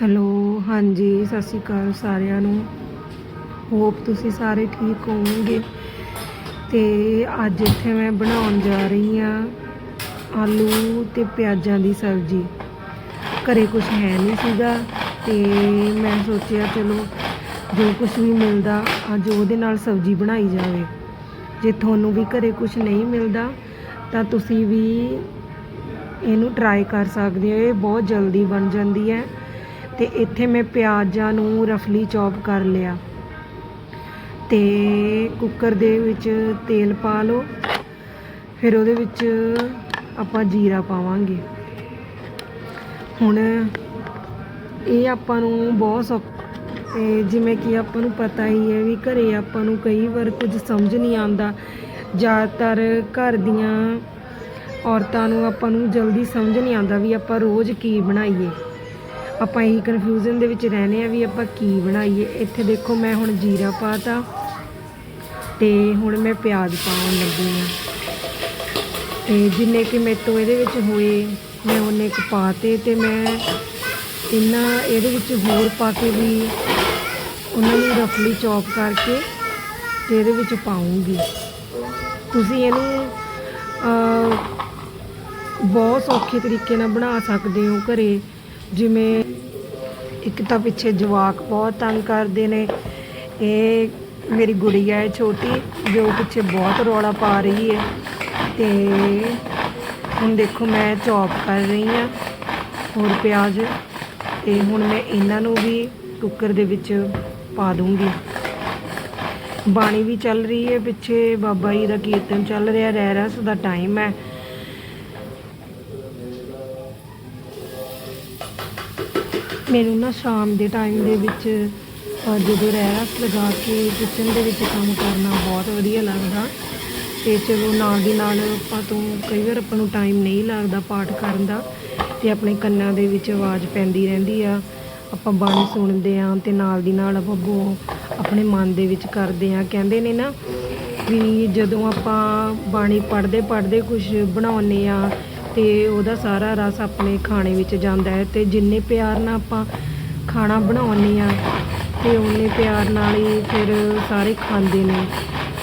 Hello, ਹਾਂਜੀ, ਸਤਿ ਸ਼੍ਰੀ ਅਕਾਲ ਸਾਰਿਆਂ ਨੂੰ। ਹੋਪ ਤੁਸੀਂ ਸਾਰੇ ਠੀਕ ਹੋਵੋਗੇ। ਤੇ ਅੱਜ ਇੱਥੇ ਮੈਂ ਬਣਾਉਣ ਜਾ ਰਹੀ ਹਾਂ ਆਲੂ ਤੇ ਪਿਆਜ਼ਾਂ ਦੀ ਸਬਜ਼ੀ। ਘਰੇ ਕੁਝ ਹੈ ਨਹੀਂ ਸੀਗਾ ਤੇ ਮੈਂ ਸੋਚਿਆ, ਚਲੋ, ਜੋ ਕੁਝ ਵੀ ਮਿਲਦਾ, ਅੱਜ ਉਹਦੇ ਨਾਲ ਸਬਜ਼ੀ ਬਣਾਈ ਜਾਵੇ। ਜੇ ਤੁਹਾਨੂੰ ਵੀ ਘਰੇ ਕੁਝ ਨਹੀਂ ਮਿਲਦਾ, ਤਾਂ ਤੁਸੀਂ ਵੀ ਇਹਨੂੰ ਟਰਾਈ ਕਰ ਸਕਦੇ ਹੋ। ਇਹ ਬਹੁਤ ਜਲਦੀ ਬਣ ਜਾਂਦੀ ਹੈ। ਤੇ ਇੱਥੇ ਮੈਂ ਪਿਆਜ਼ਾਂ ਨੂੰ ਰਫਲੀ ਚੌਪ ਕਰ ਲਿਆ। ਤੇ ਕੁੱਕਰ ਦੇ ਵਿੱਚ ਤੇਲ ਪਾ ਲਓ। ਫਿਰ ਉਹਦੇ ਵਿੱਚ ਆਪਾਂ ਜੀਰਾ ਪਾਵਾਂਗੇ। ਹੁਣ ਇਹ ਆਪਾਂ ਨੂੰ ਬਹੁਤ ਸੌਖਾ ਜਿਵੇਂ ਕਿ ਆਪਾਂ ਨੂੰ ਪਤਾ ਹੀ ਹੈ ਵੀ ਘਰੇ ਆਪਾਂ ਨੂੰ ਕਈ ਵਾਰ ਕੁਝ ਸਮਝ ਨਹੀਂ ਆਉਂਦਾ। ਜ਼ਿਆਦਾਤਰ ਘਰ ਦੀਆਂ ਔਰਤਾਂ ਨੂੰ ਆਪਾਂ ਨੂੰ ਜਲਦੀ ਸਮਝ ਨਹੀਂ ਆਉਂਦਾ ਵੀ ਆਪਾਂ ਰੋਜ਼ ਕੀ ਬਣਾਈਏ। ਆਪਾਂ ਇਹੀ ਕਨਫਿਊਜ਼ਨ ਦੇ ਵਿੱਚ ਰਹਿੰਦੇ ਆ ਵੀ ਆਪਾਂ ਕੀ ਬਣਾਈਏ। ਇੱਥੇ ਦੇਖੋ ਮੈਂ ਹੁਣ ਜੀਰਾ ਪਾਤਾ ਤੇ ਹੁਣ ਮੈਂ ਪਿਆਜ਼ ਪਾਉਣ ਲੱਗੀ ਆ ਤੇ ਜਿੰਨੇ ਕਿ ਮੇਰੇ ਇਹਦੇ ਵਿੱਚ ਹੋਏ, ਮੈਂ ਉਹਨੇ ਇੱਕ ਪਾਤੇ ਤੇ ਮੈਂ ਇਹਨਾਂ ਇਹਦੇ ਵਿੱਚ ਹੋਰ ਪਾ ਕੇ ਵੀ ਉਹਨਾਂ ਨੂੰ ਰਫਲੀ ਚੌਪ ਕਰਕੇ ਤੇ ਇਹਦੇ ਵਿੱਚ ਪਾਉਂਗੀ। ਤੁਸੀਂ ਇਹਨੂੰ ਬਹੁਤ ਸੌਖੇ ਤਰੀਕੇ ਨਾਲ ਬਣਾ ਸਕਦੇ ਹੋ ਘਰੇ। ਜਿਵੇਂ ਇੱਕ ਤਾਂ ਪਿੱਛੇ ਜਵਾਕ ਬਹੁਤ ਤੰਗ ਕਰਦੇ ਨੇ। ਇਹ ਮੇਰੀ ਗੁੜੀਆ ਹੈ ਛੋਟੀ, ਜੋ ਪਿੱਛੇ ਬਹੁਤ ਰੌਲਾ ਪਾ ਰਹੀ ਹੈ। ਤੇ ਹੁਣ ਦੇਖੋ ਮੈਂ ਚੌਪ ਕਰ ਰਹੀ ਹਾਂ ਹੋਰ ਪਿਆਜ਼। ਤੇ ਹੁਣ ਮੈਂ ਇਹਨਾਂ ਨੂੰ ਵੀ ਕੁੱਕਰ ਦੇ ਵਿੱਚ ਪਾ ਦੂੰਗੀ। ਬਾਣੀ ਵੀ ਚੱਲ ਰਹੀ ਹੈ ਪਿੱਛੇ ਬਾਬਾ ਜੀ ਦਾ ਕੀਰਤਨ ਚੱਲ ਰਿਹਾ ਰਹਿ ਰਸ ਦਾ ਟਾਈਮ ਹੈ। ਮੈਨੂੰ ਨਾ ਸ਼ਾਮ ਦੇ ਟਾਈਮ ਦੇ ਵਿੱਚ ਜਦੋਂ ਰਹਿ ਲਗਾ ਕੇ ਕਿਚਨ ਦੇ ਵਿੱਚ ਕੰਮ ਕਰਨਾ ਬਹੁਤ ਵਧੀਆ ਲੱਗਦਾ। ਤੇ ਚਲੋ ਨਾਲ ਦੀ ਨਾਲ ਆਪਾਂ ਤੋਂ ਕਈ ਵਾਰ ਆਪਾਂ ਨੂੰ ਟਾਈਮ ਨਹੀਂ ਲੱਗਦਾ ਪਾਠ ਕਰਨ ਦਾ, ਤੇ ਆਪਣੇ ਕੰਨਾਂ ਦੇ ਵਿੱਚ ਆਵਾਜ਼ ਪੈਂਦੀ ਰਹਿੰਦੀ ਆ। ਆਪਾਂ ਬਾਣੀ ਸੁਣਦੇ ਆ ਤੇ ਨਾਲ ਦੀ ਨਾਲ ਆਪਾਂ ਅੱਗੋਂ ਆਪਣੇ ਮਨ ਦੇ ਵਿੱਚ ਕਰਦੇ ਆ ਕਹਿੰਦੇ ਨੇ ਨਾ ਵੀ ਜਦੋਂ ਆਪਾਂ ਬਾਣੀ ਪੜ੍ਹਦੇ ਪੜ੍ਹਦੇ ਕੁਝ ਬਣਾਉਂਦੇ ਆ ਤੇ ਉਹਦਾ ਸਾਰਾ ਰਸ ਆਪਣੇ ਖਾਣੇ ਵਿੱਚ ਜਾਂਦਾ ਹੈ ਤੇ ਜਿੰਨੇ ਪਿਆਰ ਨਾਲ ਆਪਾਂ ਖਾਣਾ ਬਣਾਉਂਦੇ ਆ ਤੇ ਉਹਨੇ ਪਿਆਰ ਨਾਲ ਹੀ ਫਿਰ ਸਾਰੇ ਖਾਂਦੇ ਨੇ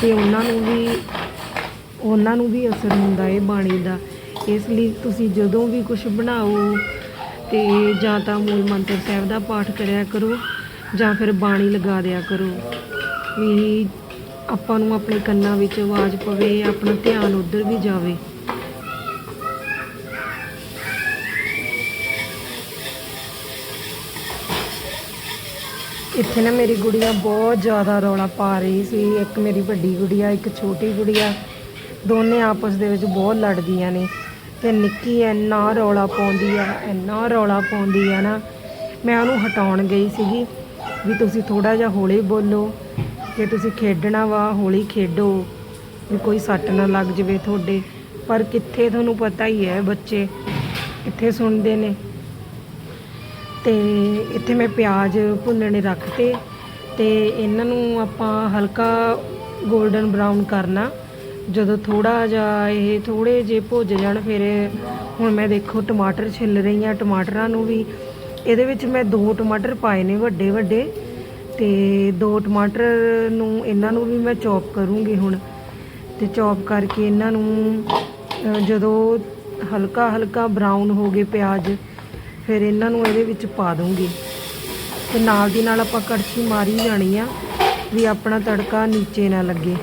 ਤੇ ਉਹਨਾਂ ਨੂੰ ਵੀ, ਉਹਨਾਂ ਨੂੰ ਵੀ ਅਸਰ ਹੁੰਦਾ ਹੈ ਬਾਣੀ ਦਾ। ਇਸ ਲਈ ਤੁਸੀਂ ਜਦੋਂ ਵੀ ਕੁਝ ਬਣਾਓ ਤੇ ਜਾਂ ਤਾਂ ਮੂਲ ਮੰਤਰ ਸਾਹਿਬ ਦਾ ਪਾਠ ਕਰਿਆ ਕਰੋ ਜਾਂ ਫਿਰ ਬਾਣੀ ਲਗਾ ਦਿਆ ਕਰੋ ਵੀ ਆਪਾਂ ਨੂੰ ਆਪਣੇ ਕੰਨਾਂ ਵਿੱਚ ਆਵਾਜ਼ ਪਵੇ, ਆਪਣਾ ਧਿਆਨ ਉਧਰ ਵੀ ਜਾਵੇ। ਇੱਥੇ ਨਾ ਮੇਰੀ ਗੁੜੀਆ ਬਹੁਤ ਜ਼ਿਆਦਾ ਰੌਲਾ ਪਾ ਰਹੀ ਸੀ। ਇੱਕ ਮੇਰੀ ਵੱਡੀ ਗੁੜੀਆ, ਇੱਕ ਛੋਟੀ ਗੁੜੀਆ, ਦੋਨੇ ਆਪਸ ਦੇ ਵਿੱਚ ਬਹੁਤ ਲੜਦੀਆਂ ਨੇ ਤੇ ਨਿੱਕੀ ਇੰਨਾ ਰੌਲਾ ਪਾਉਂਦੀ ਆ, ਇੰਨਾ ਰੌਲਾ ਪਾਉਂਦੀ ਆ ਨਾ, ਮੈਂ ਉਹਨੂੰ ਹਟਾਉਣ ਗਈ ਸੀਗੀ ਵੀ ਤੁਸੀਂ ਥੋੜਾ ਜਿਹਾ ਹੌਲੀ ਬੋਲੋ, ਜੇ ਤੁਸੀਂ ਖੇਡਣਾ ਵਾ, ਹੌਲੀ ਖੇਡੋ, ਵੀ ਕੋਈ ਸੱਟ ਨਾ ਲੱਗ ਜਵੇ ਤੁਹਾਡੇ। ਪਰ ਕਿੱਥੇ ਤੁਹਾਨੂੰ ਪਤਾ ਹੀ ਹੈ ਬੱਚੇ, ਕਿੱਥੇ ਸੁਣਦੇ ਨੇ। ਤੇ ਇੱਥੇ ਮੈਂ ਪਿਆਜ਼ ਭੁੰਨਣੇ ਰੱਖਤੇ ਤੇ ਇਹਨਾਂ ਨੂੰ ਆਪਾਂ ਹਲਕਾ 골ਡਨ ਬਰਾਊਨ ਕਰਨਾ। ਜਦੋਂ ਥੋੜਾ ਜਿਹਾ ਇਹ ਥੋੜੇ ਜੇ ਭੁੱਜ ਜਾਣ, ਫਿਰ ਹੁਣ ਮੈਂ ਦੇਖੋ ਟਮਾਟਰ ਛਿੱਲ ਰਹੀ ਹਾਂ, ਟਮਾਟਰਾਂ ਨੂੰ ਵੀ। ਇਹਦੇ ਵਿੱਚ ਮੈਂ ਦੋ ਟਮਾਟਰ ਪਾਏ ਨੇ ਵੱਡੇ ਵੱਡੇ, ਤੇ ਦੋ ਟਮਾਟਰ ਨੂੰ ਇਹਨਾਂ ਨੂੰ ਵੀ ਮੈਂ ਚੌਪ ਕਰੂੰਗੀ ਹੁਣ। ਤੇ ਚੌਪ ਕਰਕੇ ਇਹਨਾਂ ਨੂੰ ਜਦੋਂ ਹਲਕਾ ਹਲਕਾ ਬਰਾਊਨ ਹੋ ਗਏ ਪਿਆਜ਼ ਫਿਰ ਇਹਨਾਂ ਨੂੰ ਇਹਦੇ ਵਿੱਚ ਪਾ ਦੂੰਗੀ। ਤੇ ਨਾਲ ਦੀ ਨਾਲ ਆਪਾਂ ਕੜਛੀ ਮਾਰੀ ਜਾਣੀ ਆ ਵੀ ਆਪਣਾ ਤੜਕਾ ਨੀਚੇ ਨਾ ਲੱਗੇ।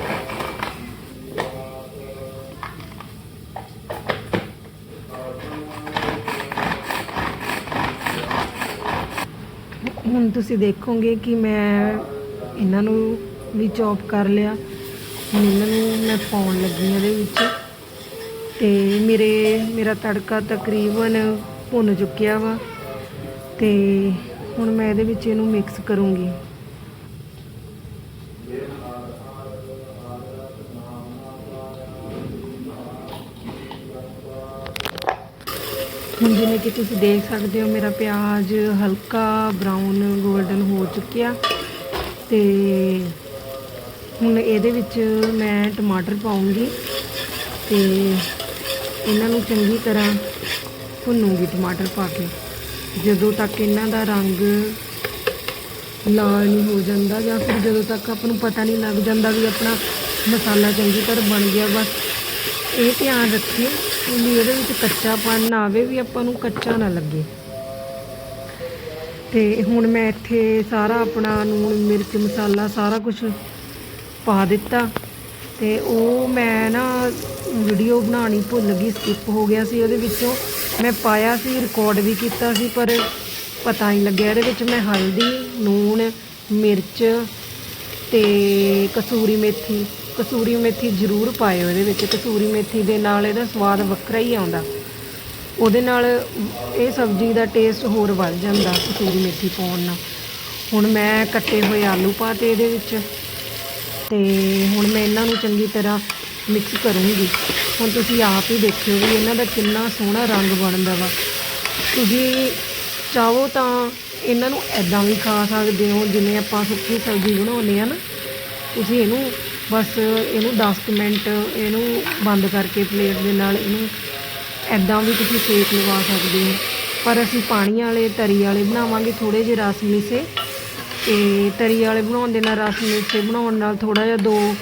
ਹੁਣ ਤੁਸੀਂ ਦੇਖੋਗੇ ਕਿ ਮੈਂ ਇਹਨਾਂ ਨੂੰ ਵੀ ਚੌਪ ਕਰ ਲਿਆ। ਹੁਣ ਇਹਨਾਂ ਨੂੰ ਮੈਂ ਪਾਉਣ ਲੱਗੀ ਇਹਦੇ ਵਿੱਚ। ਤੇ ਮੇਰੇ, ਮੇਰਾ ਤੜਕਾ ਤਕਰੀਬਨ ਭੁੰਨ ਚੁੱਕਿਆ ਵਾ ਤੇ ਹੁਣ ਮੈਂ ਇਹਦੇ ਵਿੱਚ ਇਹਨੂੰ ਮਿਕਸ ਕਰੂੰਗੀ। ਹੁਣ ਜਿਵੇਂ ਕਿ ਤੁਸੀਂ ਦੇਖ ਸਕਦੇ ਹੋ, ਮੇਰਾ ਪਿਆਜ਼ ਹਲਕਾ ਬਰਾਊਨ 골ਡਨ ਹੋ ਚੁੱਕਿਆ ਤੇ ਹੁਣ ਇਹਦੇ ਵਿੱਚ ਮੈਂ ਟਮਾਟਰ ਪਾਉਂਗੀ ਤੇ ਇਹਨਾਂ ਨੂੰ ਚੰਗੀ ਤਰ੍ਹਾਂ ਭੁੰਨੂਗੀ ਟਮਾਟਰ ਪਾ ਕੇ। ਜਦੋਂ ਤੱਕ ਇਹਨਾਂ ਦਾ ਰੰਗ ਲਾਲ ਨਹੀਂ ਹੋ ਜਾਂਦਾ ਜਾਂ ਫਿਰ ਜਦੋਂ ਤੱਕ ਆਪਾਂ ਨੂੰ ਪਤਾ ਨਹੀਂ ਲੱਗ ਜਾਂਦਾ ਵੀ ਆਪਣਾ ਮਸਾਲਾ ਚੰਗੀ ਤਰ੍ਹਾਂ ਬਣ ਗਿਆ, ਬਸ ਇਹ ਧਿਆਨ ਰੱਖਿਓ ਵੀ ਇਹਦੇ ਵਿੱਚ ਕੱਚਾਪਣ ਨਾ ਆਵੇ ਵੀ ਆਪਾਂ ਨੂੰ ਕੱਚਾ ਨਾ ਲੱਗੇ। ਤੇ ਹੁਣ ਮੈਂ ਇੱਥੇ ਸਾਰਾ ਆਪਣਾ ਨੂਣ, ਮਿਰਚ, ਮਸਾਲਾ ਸਾਰਾ ਕੁਝ ਪਾ ਦਿੱਤਾ। ਤੇ ਉਹ ਮੈਂ ਨਾ ਵੀਡੀਓ ਬਣਾਉਣੀ ਭੁੱਲ ਗਈ ਸਕਿਪ ਹੋ ਗਿਆ ਸੀ, ਉਹਦੇ ਵਿੱਚੋਂ ਮੈਂ ਪਾਇਆ ਸੀ ਰਿਕਾਰਡ ਵੀ ਕੀਤਾ ਸੀ, ਪਰ ਪਤਾ ਨਹੀਂ ਲੱਗਿਆ, ਇਹਦੇ ਵਿੱਚ ਮੈਂ ਹਲਦੀ ਨੂਣ ਮਿਰਚ ਤੇ ਕਸੂਰੀ ਮੇਥੀ ਕਸੂਰੀ ਮੇਥੀ ਜ਼ਰੂਰ ਪਾਇਓ ਇਹਦੇ ਵਿੱਚ, ਕਸੂਰੀ ਮੇਥੀ ਦੇ ਨਾਲ ਇਹਦਾ ਸਵਾਦ ਵੱਖਰਾ ਹੀ ਆਉਂਦਾ। ਉਹਦੇ ਨਾਲ ਇਹ ਸਬਜ਼ੀ ਦਾ ਟੇਸਟ ਹੋਰ ਵੱਧ ਜਾਂਦਾ, ਕਸੂਰੀ ਮੇਥੀ ਪਾਉਣ ਨਾਲ। ਹੁਣ ਮੈਂ ਕੱਟੇ ਹੋਏ ਆਲੂ ਪਾਤੇ ਇਹਦੇ ਵਿੱਚ ਤੇ ਹੁਣ ਮੈਂ ਇਹਨਾਂ ਨੂੰ ਚੰਗੀ ਤਰ੍ਹਾਂ ਮਿਕਸ ਕਰੂੰਗੀ। ਹੁਣ ਤੁਸੀਂ ਆਪ ਹੀ ਦੇਖਿਓ ਵੀ ਇਹਨਾਂ ਦਾ ਕਿੰਨਾ ਸੋਹਣਾ ਰੰਗ ਬਣਦਾ ਵਾ। ਤੁਸੀਂ ਚਾਹੋ ਤਾਂ ਇਹਨਾਂ ਨੂੰ ਐਦਾਂ ਵੀ ਖਾ ਸਕਦੇ ਹੋ, ਜਿਵੇਂ ਆਪਾਂ ਸੁੱਕੀ ਸਬਜ਼ੀ ਬਣਾਉਂਦੇ ਆ ਨਾ। ਤੁਸੀਂ ਇਹਨੂੰ ਬਸ ਇਹਨੂੰ 10 ਕੁ ਮਿੰਟ ਇਹਨੂੰ ਬੰਦ ਕਰਕੇ ਪਲੇਟ ਦੇ ਨਾਲ ਇਹਨੂੰ ਐਦਾਂ ਵੀ ਤੁਸੀਂ ਸੇਕ ਲਵਾ ਸਕਦੇ ਹੋ। ਪਰ ਅਸੀਂ ਪਾਣੀ ਵਾਲੇ, ਤਰੀ ਵਾਲੇ ਬਣਾਵਾਂਗੇ ਥੋੜੇ ਜਿਹੇ ਰਸ ਮਿਸੇ। ਤੇ ਤਰੀ ਵਾਲੇ ਬਣਾਉਣ ਦੇ ਨਾਲ ਰਸ ਮਿਸੇ ਬਣਾਉਣ ਨਾਲ ਥੋੜਾ ਜਿਹਾ ਦੋ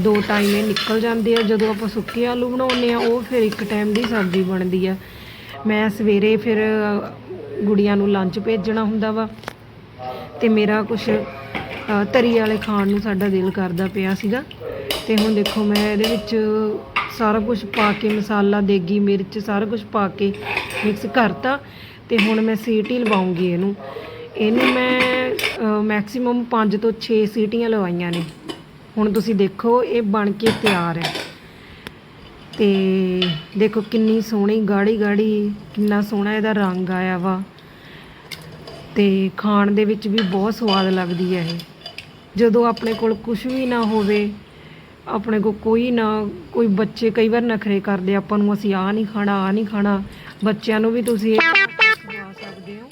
ਦੋ ਟਾਈਮ ਇਹ ਨਿਕਲ ਜਾਂਦੇ ਆ। ਜਦੋਂ ਆਪਾਂ ਸੁੱਕੇ ਆਲੂ ਬਣਾਉਂਦੇ ਆ, ਉਹ ਫਿਰ ਇੱਕ ਟਾਈਮ ਦੀ ਸਬਜ਼ੀ ਬਣਦੀ ਆ। ਮੈਂ ਸਵੇਰੇ ਫਿਰ ਗੁੜੀਆਂ ਨੂੰ ਲੰਚ ਭੇਜਣਾ ਹੁੰਦਾ ਵਾ ਤੇ ਮੇਰਾ ਕੁਝ ਤਰੀ ਵਾਲੇ ਖਾਣ ਨੂੰ ਸਾਡਾ ਦਿਲ ਕਰਦਾ ਪਿਆ ਸੀਗਾ। ਤੇ ਹੁਣ ਦੇਖੋ ਮੈਂ ਇਹਦੇ ਵਿੱਚ ਸਾਰਾ ਕੁਝ ਪਾ ਕੇ, ਮਸਾਲਾ, ਦੇਗੀ, ਮਿਰਚ, ਸਾਰਾ ਕੁਝ ਪਾ ਕੇ ਮਿਕਸ ਕਰਤਾ ਤੇ ਹੁਣ ਮੈਂ ਸੀਟੀ ਲਵਾਉਂਗੀ ਇਹਨੂੰ। ਇਹਨੂੰ ਮੈਂ ਮੈਕਸਿਮਮ 5 ਤੋਂ 6 ਸੀਟੀਆਂ ਲਵਾਈਆਂ ਨੇ। ਹੁਣ ਤੁਸੀਂ ਦੇਖੋ, ਇਹ ਬਣ ਕੇ ਤਿਆਰ ਹੈ। ਤੇ ਦੇਖੋ ਕਿੰਨੀ ਸੋਹਣੀ ਗਾੜੀ ਗਾੜੀ ਕਿੰਨਾ ਸੋਹਣਾ ਇਹਦਾ ਰੰਗ ਆਇਆ ਵਾ। ਤੇ ਖਾਣ ਦੇ ਵਿੱਚ ਵੀ ਬਹੁਤ ਸਵਾਦ ਲੱਗਦੀ ਹੈ ਇਹ। ਜਦੋਂ ਆਪਣੇ ਕੋਲ ਕੁਝ ਵੀ ਨਾ ਹੋਵੇ, ਆਪਣੇ ਕੋਲ ਕੋਈ ਨਾ, ਕੋਈ ਬੱਚੇ ਕਈ ਵਾਰ ਨਖਰੇ ਕਰਦੇ, ਆਪਾਂ ਨੂੰ ਅਸੀਂ ਆ ਨਹੀਂ ਖਾਣਾ ਆ ਨਹੀਂ ਖਾਣਾ। ਬੱਚਿਆਂ ਨੂੰ ਵੀ ਤੁਸੀਂ ਇਹ ਖਵਾ ਸਕਦੇ ਹੋ।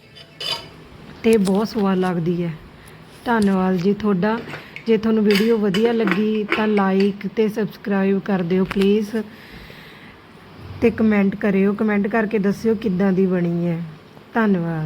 ਤੇ ਬਹੁਤ ਸਵਾਦ ਲੱਗਦੀ ਹੈ। ਧੰਨਵਾਦ ਜੀ ਤੁਹਾਡਾ। ਜੇ ਤੁਹਾਨੂੰ ਵੀਡੀਓ ਵਧੀਆ ਲੱਗੀ ਤਾਂ ਲਾਈਕ ਤੇ ਸਬਸਕ੍ਰਾਈਬ ਕਰ ਦਿਓ ਪਲੀਜ਼ ਤੇ ਕਮੈਂਟ ਕਰਿਓ। ਕਮੈਂਟ ਕਰਕੇ ਦੱਸਿਓ ਕਿੱਦਾਂ ਦੀ ਬਣੀ ਹੈ। ਧੰਨਵਾਦ।